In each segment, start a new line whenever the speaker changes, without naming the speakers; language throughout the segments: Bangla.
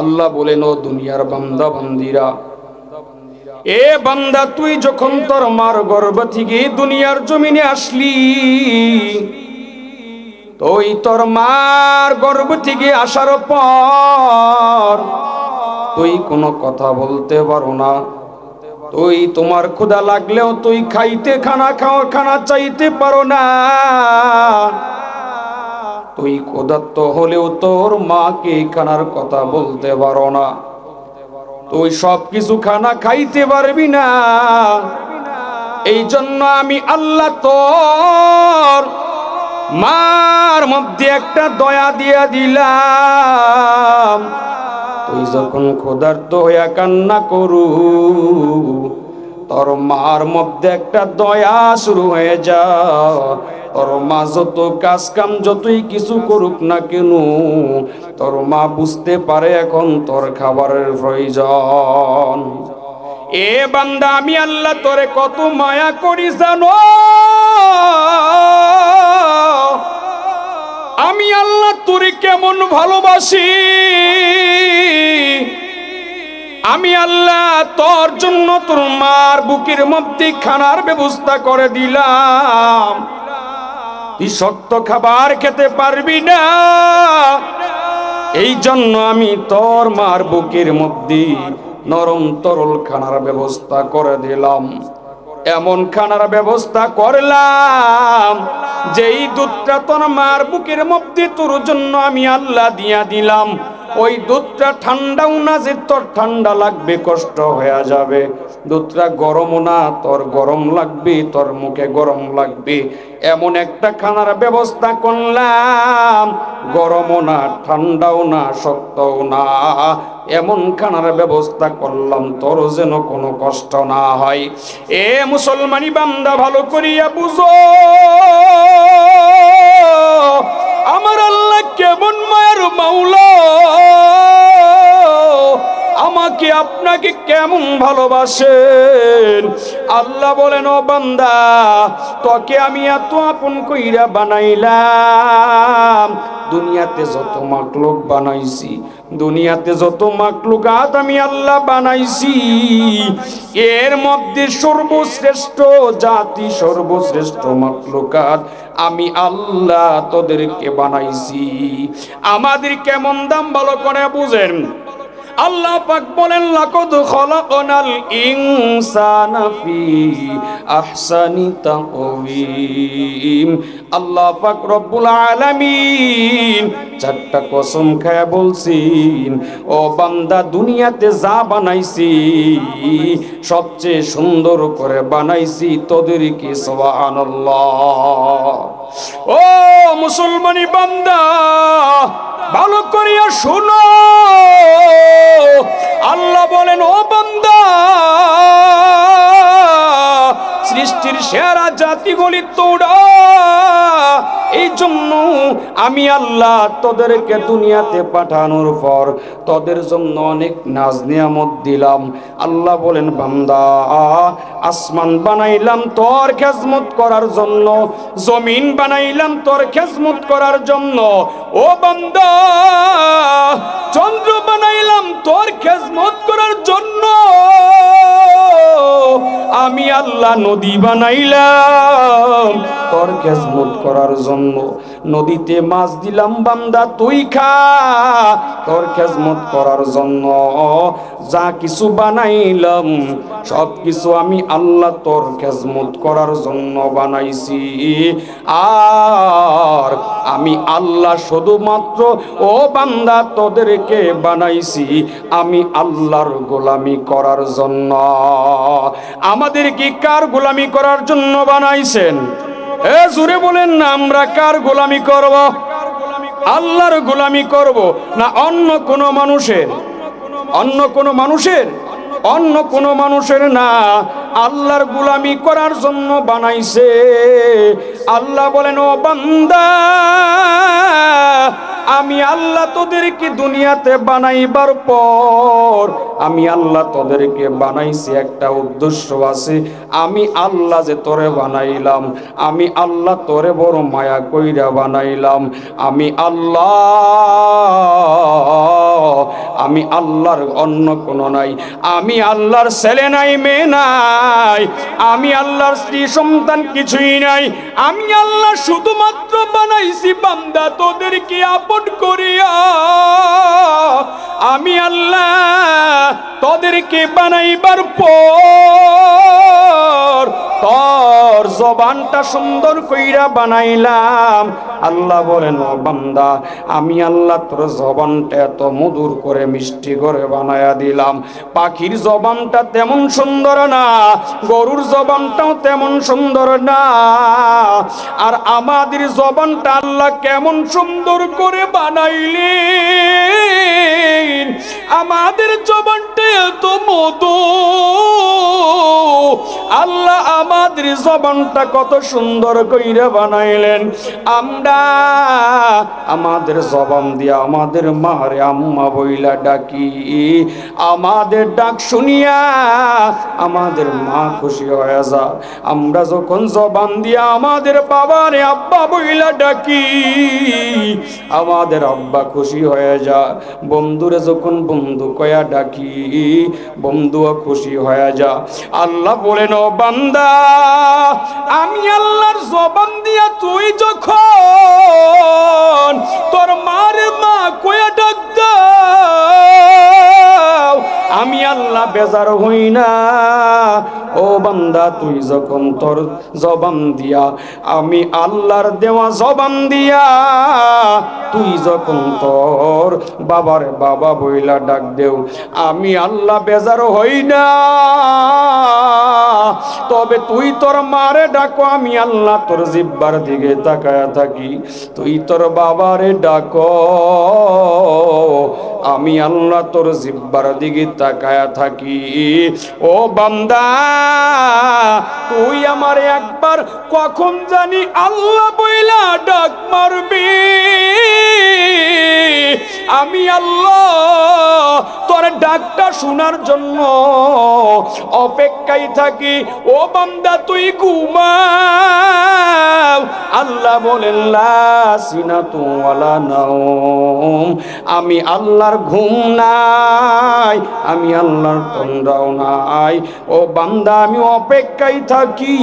আল্লাহ বলেন, ও দুনিয়ার বান্দা, বান্দিরা, এ বান্দা, তুই যখন তোর মার গর্ব থেকে দুনিয়ার জমিনে আসলি, তুই তোর মার গর্ব থেকে আসার পর তুই কোনো কথা বলতে পারো না। তুই তোমার ক্ষুধা লাগলেও তুই খাইতে, খানা খাওয়া, খানা চাইতে পারো না। তুই ক্ষুধার্ত হলেও তোর মাকে খানার কথা বলতে পারো না। তুই সব কিছু খানা খাইতে পারবি না। এই জন্য আমি আল্লাহ তোর মার মধ্যে একটা দয়া দিয়া দিলাম। তুই যখন ক্ষুধার্ত হইয়া কান্না করু, তোর মার মধ্যে একটা দয়া শুরু হয়ে যা তোর মা যত কাজ কাম যতই কিছু করুক না কেন, তোর মা বুঝতে পারে এখন তোর খাবারের প্রয়োজন। এ বান্দা, আমি আল্লাহ তোরে কত মায়া করি জানো? আমি আল্লাহ তোরে কেমন ভালোবাসি? আমি আল্লাহ তোর জন্য তোর মার বুকের মধ্যে খানার ব্যবস্থা করে দিলাম। তুই শক্ত খাবার খেতে পারবি না। এই জন্য আমি তোর মার বুকের মধ্যে নরম তরল খানার ব্যবস্থা করে দিলাম। এমন খানার ব্যবস্থা করলাম, যেই দুধটা তোর মার বুকের মধ্যে তোর জন্য আমি আল্লাহ দিয়া দিলাম। ওই দুধটা ঠান্ডাও না যে তোর ঠান্ডা লাগবে, কষ্ট হয়ে যাবে। দুধটা গরমও না, তোর গরম লাগবে, তোর মুখে গরম লাগবে। এমন একটা খানার ব্যবস্থা করলাম, গরমও না, ঠান্ডাও না, শক্তও না। এমন খানার ব্যবস্থা করলাম, তোর যেন কোনো কষ্ট না হয়। এ মুসলমানি বান্দা, ভালো করিয়া বুঝো। আমার আল্লাহ কেমন মায়ের মাওলা আমাকে আপনাকে কেমন ভালোবাসেন? আল্লাহ বলেন, ও বান্দা, তোকে আমি এত আপন কইরা বানাইলাম। দুনিয়াতে যত মাকলুক বানাইছি, দুনিয়াতে যত মাকলুকাত আমি আল্লাহ বানাইছি। এর মধ্যে সর্বশ্রেষ্ঠ জাতি, সর্বশ্রেষ্ঠ মাকলুকাত আমি আল্লাহ তোদেরকে বানাইছি। আমাদের কেমন দাম ভালো করে বুঝেন। আল্লাহ পাক বলেন, লাকদ খলাকনাল ইনসানা ফি আহসানি তাকওয়িম। আল্লাহ পাক রব্বুল আলামিন চারটা কসম খায়া বলছিন, ও বান্দা, দুনিয়াতে যা বানাইছি, সবচেয়ে সুন্দর করে বানাইছি তোদের তোদেরকে সুবহানাল্লাহ? ও মুসলমানি বান্দা জাতিগুলি এই জন্য আমি আল্লাহ তোদেরকে দুনিয়াতে পাঠানোর পর তোদের জন্য অনেক নাজ নিয়ামত দিলাম। আল্লাহ বলেন, বান্দা, আসমান বানাইলাম তোর খেজমত করার জন্য, জমিন বানাইলাম তোর খেজমত করার জন্য। ও বান্দা নদী বানাইলাম। তোর খেজমত করার জন্য। নদীতে মাছ দিলাম, বান্দা, তুই খা। তোর খেজমত করার জন্য যা কিছু বানাইলাম, সব কিছু আমি আল্লাহ তোর খেজমত করার জন্য বানাইছি। আর আমি আল্লাহ শুধুমাত্র, ও বান্দা, তোদেরকে বানাইছি। আমি আল্লাহর গোলামি করার জন্য। আমাদের কি কার গোলামি করার জন্য বানাইছেন? এ জুড়ে বলেন না, আমরা কার গোলামি করব? আল্লাহর গোলামি করব না অন্য কোনো মানুষের? অন্য কোনো মানুষের? অন্য কোনো মানুষের না। আল্লাহর গুলামি করার জন্য বানাইছে। আল্লাহ বলেন, ও বান্দা আমি আল্লাহ তোদেরকে দুনিয়াতে বানাইবার পর, আমি আল্লাহ তোদেরকে বানাইছি একটা উদ্দেশ্য আছে। আমি আল্লাহ যে তোরে বানাইলাম, আমি আল্লাহ তোরে বড় মায়া কইরা বানাইলাম। আমি আল্লাহ, আমি আল্লাহর অন্য কোনো নাই। আমি আল্লাহর ছেলে নাই, মেয়ে নাই। আমি আল্লাহর স্ত্রী, সন্তান কিছুই নাই। আমি আল্লাহ শুধুমাত্র বানাইছি, বান্দা তোদেরকে আপন করিয়া আমি আল্লাহ তোদেরকে বানাইবার পর তোর জবানটা সুন্দর কইরা বানাইলাম। আল্লাহ বলেন, ও বান্দা, আমি আল্লাহ তোর জবানটা এত মধুর করে মিষ্টি করে বানায়া দিলাম। পাখির জবানটা তেমন সুন্দর না, গরুর জবানটাও তেমন সুন্দর না। আর আমাদের জবানটা আল্লাহ কেমন সুন্দর করে বানাইলেন। আমাদের জবানটা এত মধু আল্লাহ আমাদের জবানটা কত সুন্দর কইরা বানাইলেন। আমরা আমাদের জবান দিয়া আমাদের মারে আম্মা বইলা ডাকি। আমাদের ডাক শুনিয়া আমাদের মা খুশি হয়ে যা আমরা যখন জবান দিয়া আমাদের বাবারে আব্বা বইলা ডাকি, আমাদের আব্বা খুশি হয়ে যা বন্ধুরে যখন বন্ধু কয়া ডাকি, বন্ধুও খুশি হয়ে যা আল্লাহ বলেন, ও বান্দা, আমি আল্লাহর জবান দিয়া তুই বেজার হই না। ও বান্দা, তুই যখন তোর জবান দিয়া, আমি আল্লাহর দেওয়া জবান দিয়া, তুই যখন তোর বাবার বাবা বইলা ডাক দেও, আমি আল্লাহ বেজার হই না। তবে তুই তোর মারে ডাকো, আমি আল্লাহ তোর জিব্বার দিকে তাকায়া থাকি। তুই তোর বাবারে ডাকো। আমি আল্লাহ তোর জিব্বার দিকে তাকায়া থাকি। ও বান্দা, তুই আমার একবার কখন জানি আল্লাহ বইলা ডাক মারবি। আমি আল্লাহ তোর ডাকটা শোনার জন্য অপেক্ষায় থাকি। ও বান্দা, তুই ঘুমাও। আল্লাহ বলেন লাসিনা তুওয়ালা নাওম। আমি আল্লাহর ঘুম নাই, আমি আল্লাহর তন্দ্রাও নাই। ও বান্দা, আমি অপেক্ষায় থাকি।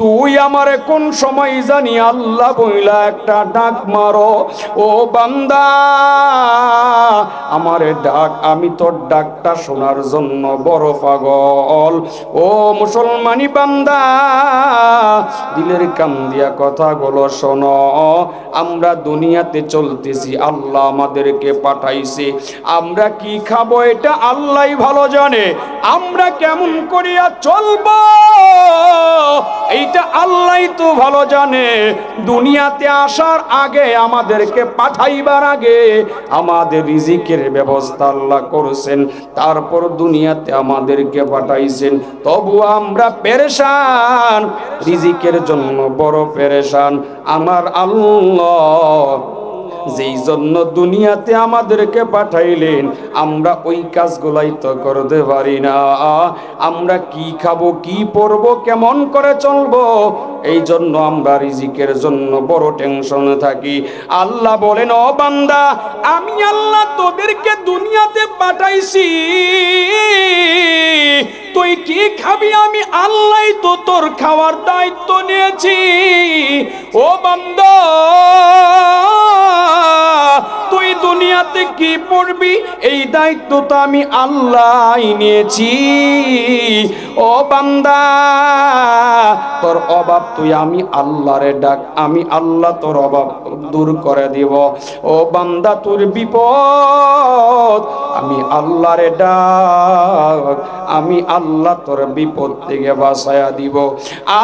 তুই আমার কোন সময় জানি আল্লাহ বইলা একটা ডাক মারো। ও বান্দা, আমারে ডাক, আমি তোর ডাকটা শোনার জন্য বড় পাগল। ও মুসলমানি বান্দা, দিলের কান দিয়া কথাগুলো শোনো। আমরা দুনিয়াতে চলতেছি, আল্লাহ আমাদেরকে পাঠাইছে। আমরা কি খাব এটা আল্লাহ ভালো জানে। আমরা কেমন করিয়া চলবো? এইটা আল্লাহ তো ভালো জানে। দুনিয়াতে আসার আগে আমাদেরকে পাঠাইবার আগে আমাদের রিজিকের ব্যবস্থা আল্লাহ করেছেন, তারপর দুনিয়াতে আমাদেরকে পাঠাইছেন। তবু আমরা পেরেশান, রিজিকের জন্য বড় পেরেশান। আমার আল্লাহ যেই জন্য দুনিয়াতে আমাদেরকে পাঠাইলেন, আমরা ওই কাজগুলাই তো করতে পারি না। আমরা কি খাব, কি পরবো, কেমন করে চলবো, এই জন্য আমরা রিজিকের জন্য বড় টেনশনে থাকি। আল্লাহ বলেন, ও বান্দা, আমি আল্লাহ তোদেরকে দুনিয়াতে পাঠাইছি। তুই কি খাবি? আমি আল্লাহ তো তোর খাওয়ার দায়িত্ব নিয়েছি। ও বান্দা, তুই দুনিয়াতে কি পড়বি? এই দায়িত্ব তো আমি আল্লাহ নিয়েছি। ও বান্দা, তোর অভাব তুই আমি আল্লাহরে ডাক, আমি আল্লাহ তোর অভাব দূর করে দিব। ও বান্দা, তোর বিপদ আমি আল্লাহরে ডাক, আমি আল্লাহ তোর বিপদ থেকে বাঁচায়া দিব।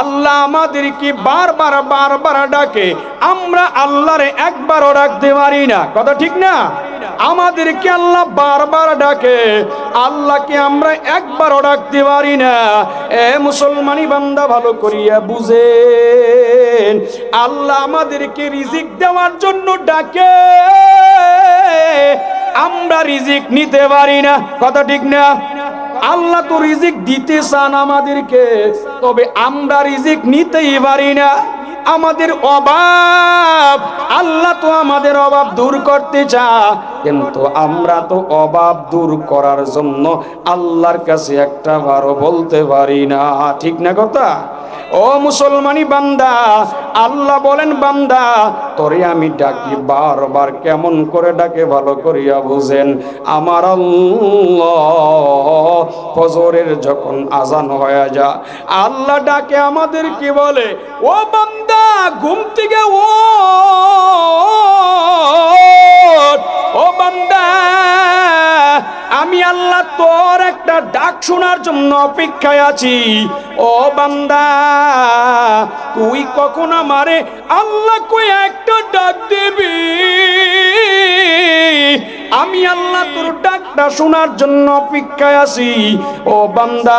আল্লাহ আমাদের কি বারবার বারবার ডাকে, আমরা আল্লাহরে একবারও ডাকতে পারি না। কথা ঠিক না? আমাদেরকে আল্লাহ বারবার ডাকে, আল্লাহকে আমরা একবারও ডাকতে পারি না। এ মুসলমানি বান্দা ভালো করিয়া বুঝে আল্লাহ আমাদেরকে রিজিক দেওয়ার জন্য ডাকে। আমরা রিজিক নিতে পারি না, কথা ঠিক না? আল্লাহ তো রিজিক দিতে চান আমাদেরকে, তবে আমরা রিজিক নিতেই পারি না। আমাদের অভাব। আল্লাহ তো আমাদের অভাব দূর করতে চা কিন্তু আমরা তো অভাব দূর করার জন্য আল্লাহর কাছে একটা বারো বলতে পারি না। ঠিক না কথা? ও মুসলমানি বান্দা আল্লাহ বলেন, বান্দা, তোরে আমি ডাকি বারবার, কেমন করে ডাকে ভালো করিয়া বুঝেন। আমার ফজরের যখন আজান হয়ে যা আল্লাহ ডাকে আমাদের কি বলে? ও বান্দা, ঘুম থেকে ও ও বান্দা আমি আল্লাহ তোর একটা ডাক শোনার জন্য অপেক্ষায় আছি। ও বান্দা, তুই কখন আমারে আল্লাহ কই একটা ডাক দিবি? আমি আল্লাহ তোর ডাকটা শোনার জন্য অপেক্ষায় আছি। ও বান্দা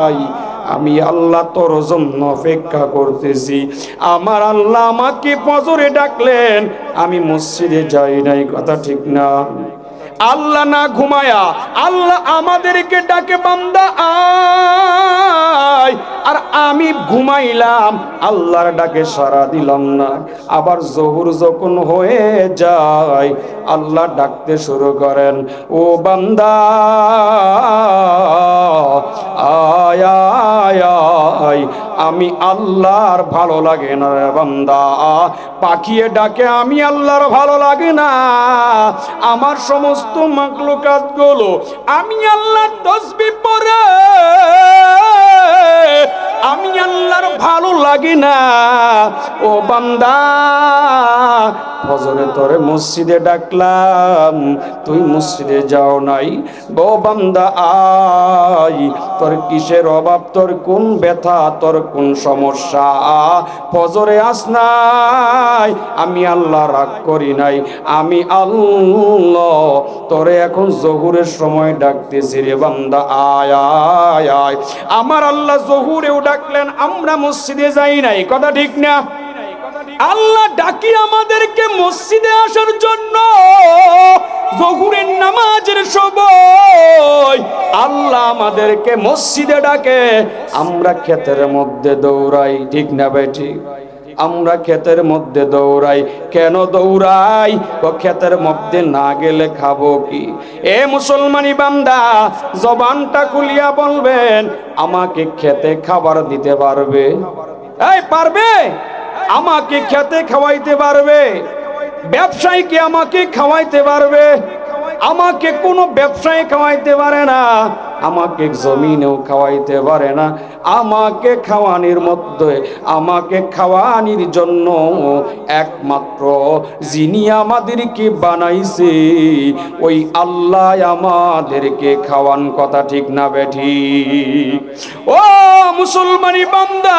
আয়। আমি আল্লাহ তোর জন্য অপেক্ষা করতেছি। আমার আল্লাহ আমাকে পজরে ডাকলেন, আমি মসজিদে যাই নাই, কথা ঠিক না। আল্লাহ না ঘুমায়া, আল্লাহ আমাদেরকে ডাকে, বান্দা, আয়। আর আমি ঘুমাইলাম, আল্লাহর ডাকে সারা দিলাম না। আবার জহুর যখন হয়ে যায়, আল্লাহ ডাকতে শুরু করেন, ও বান্দা আয় আয় আমি আল্লাহর ভালো লাগে না রে বান্দা। পাখিয়ে ডাকে, আমি আল্লাহর ভালো লাগে না। আমার সমস্ত মাকলুকাতগুলো আমি আল্লাহর তসবি পরে আমি আল্লাহর ভালো লাগে না। ও বান্দা, ফজরে তোরে মসজিদে ডাকলাম, তুই মসজিদে যাও নাই। গো বান্দা, আই, তোর কিসের অভাব? তোর কোন ব্যথা? তোর কোন সমস্যা? ফজরে আস নাই, আমি আল্লাহ রাগ করি নাই। আমি আল্লাহ, তোরে এখন জহুরের সময় ডাকতেছি রে বান্দা, আয় আয় আয়। আমার আল্লাহ জহুরেও ডাকলেন, আমরা মসজিদে যাই নাই। কথা ঠিক না? আল্লাহ ডাকি আমাদেরকে মসজিদে আসার জন্য। জহুরের নামাজের সময় আল্লাহ আমাদেরকে মসজিদে ডাকে। আমরা ক্ষেতের মধ্যে দৌড়াই, ঠিক না ভাই আমরা ক্ষেতের মধ্যে দৌড়াই। কেন দৌড়াই? ও ক্ষেতের মধ্যে না গেলে খাব কি? এ মুসলমানি বান্দা, জবানটা খুলিয়া বলবেন, আমাকে খেতে খাবার দিতে পারবে? এই, পারবে? আমাকে খেতে খাওয়াইতে পারবে? ব্যবসায়ীকে আমাকে খাওয়াইতে পারবে? আমাকে কোনো ব্যবসায়ী খাওয়াইতে পারে না। আমাকে জমিনেও খাওয়াইতে পারে না। আমাকে খাওয়ানির মধ্যে, আমাকে খাওয়ানির জন্য একমাত্র যিনি আমাদেরকে বানাইছে, ওই আল্লাহ আমাদেরকে খাওয়ান কথা ঠিক না বেঠি ও মুসলমানি বান্দা,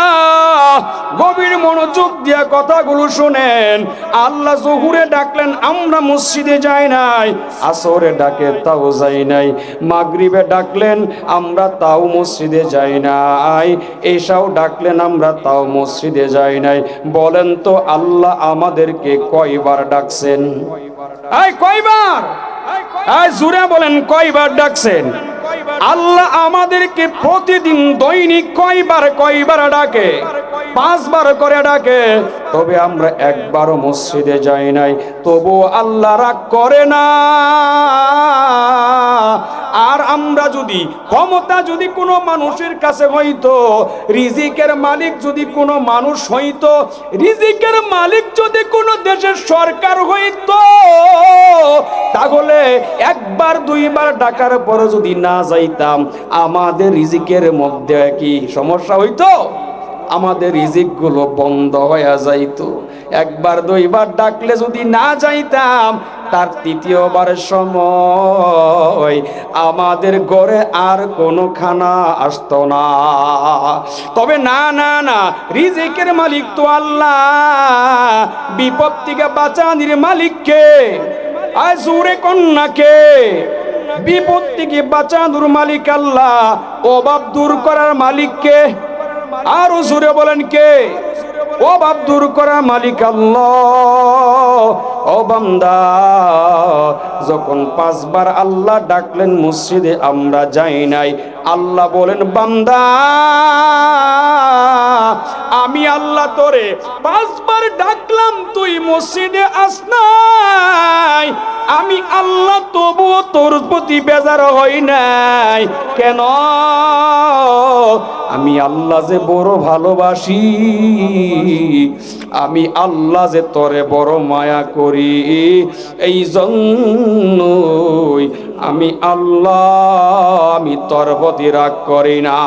গভীর মনোযোগ দিয়া কথাগুলো শোনেন। আল্লাহ জহুরে ডাকলেন, আমরা মসজিদে যাই নাই। আসরে ডাকে, তাও যাই নাই। মাগরিবে ডাকলেন আমরা তাও মসজিদে যাই নাই। এসাও ডাকলেন, আমরা তাও মসজিদে যাই নাই। বলেন তো, আল্লাহ আমাদেরকে কয়বার ডাকছেন? কয়বার? জুড়ে বলেন, কয়বার ডাকছেন? আল্লাহ আমাদেরকে প্রতিদিন দৈনিক কয়বার কয়বার ডাকে? পাঁচবার করে ডাকে, তবে আমরা একবারও মসজিদে যাই নাই। তবু আল্লাহ রাগ করে না। আর আমরা যদি, ক্ষমতা যদি কোনো মানুষের কাছে হইতো, রিজিকের মালিক যদি কোনো মানুষ হইতো, রিজিকের মালিক যদি কোনো দেশের সরকার হইতো, তাহলে একবার দুইবার ডাকার পরে যদি না যাইতাম, আমাদের রিজিকের মধ্যে কি সমস্যা হইতো? আমাদের রিজিকগুলো বন্ধ হয়ে যাইত। একবার, দুইবার ডাকলে যদি না যাইতাম, তার তৃতীয়বারের সময় আমাদের ঘরে আর কোনো খানা আসতো না। তবে না না না, রিজিকের মালিক তো আল্লাহ। বিপদ থেকে বাঁচানির মালিককে আয় জোরে কন্যাকে বিপদ থেকে বাঁচানোর মালিক আল্লাহ। অভাব দূর করার মালিককে আরও জোরে বলেন কে? অভাব দূর করা মালিক আল্লাহ। ও বান্দা, যখন পাঁচবার আল্লাহ ডাকলেন, মসজিদে আমরা যাই নাই। আল্লাহ বলেন, বান্দা, আমি আল্লাহ তোরে পাঁচবার ডাকলাম, তুই মসজিদে আস নাই। আমি আল্লাহ তবুও তোর প্রতি বেজার হই নাই। কেন? আমি আল্লাহ যে বড় ভালোবাসি, আমি আল্লাহ যে তরে বড় মায়া করি, এই জন্যই আমি আল্লাহ, আমি তর প্রতি রাগ করি না।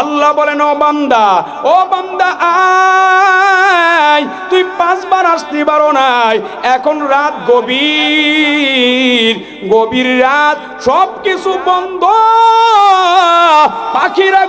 আল্লাহ বলেন, ও বান্দা ও বান্দা, আয়, তুই পাঁচবার আসতে পারো নাই। এখন রাত গভীর গভীর রাত সব কিছু বন্ধ। পাখিরা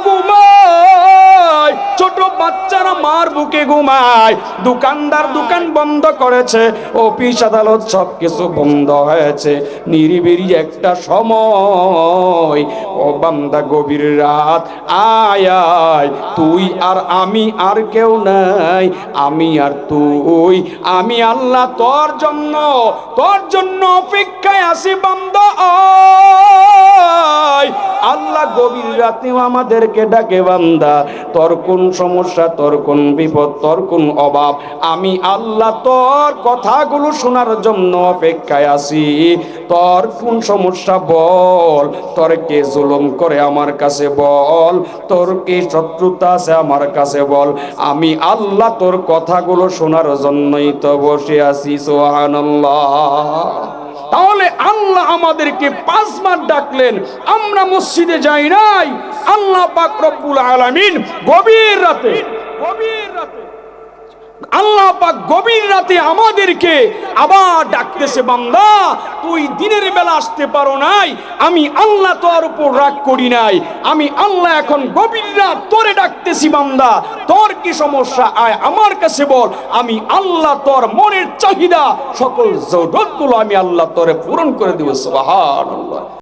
ছোট বাচ্চারা মার বুকে ঘুমায়। দোকানদার দোকান বন্ধ করেছে। অফিস আদালত সব কিছু বন্ধ হয়েছে। নিরিবিরি একটা সময়। ও বান্দা, গভীর রাত। আয় তুই আর আমি আর কেউ নাই। আমি আর তুই। আমি আল্লাহ তোর জন্য তোর জন্য অপেক্ষায় আসি আয়। আল্লাহ গভীর রাতেও আমাদেরকে ডাকে বান্দা, তোর কোন সমস্যা, তোর কোন বিপদ, তোর কোন অভাব? আমি আল্লাহ তোর কথাগুলো শোনার জন্য অপেক্ষায় আছি। তোর কোন সমস্যা বল, তোর কে জুলুম করে আমার কাছে বল, তোর কে শত্রুতা আছে আমার কাছে বল। আমি আল্লাহ তোর কথাগুলো শোনার জন্যই তো বসে আছি সোহানাল্লাহ তাহলে আল্লাহ আমাদেরকে পাঁচবার ডাকলেন, আমরা মসজিদে যাই নাই। আল্লাহ পাক রব্বুল আলামিন গভীর রাতে গভীর রাতে আল্লাহ পাক গভীর রাতে আমাদেরকে আবার ডাকতেছে, বান্দা, তুই দিনের বেলা আসতে পারো নাই, আমি আল্লাহ তোর উপর রাগ করি নাই, আমি আল্লাহ এখন গভীর রাত তোরে ডাকতেছি, বান্দা, তোর কি সমস্যা? আয়, আমার কাছে বল, আমি আল্লাহ তোর মনের চাহিদা সকল জরুরতগুলো আমি আল্লাহ তোরে পূরণ করে দেবো, সুবহানাল্লাহ।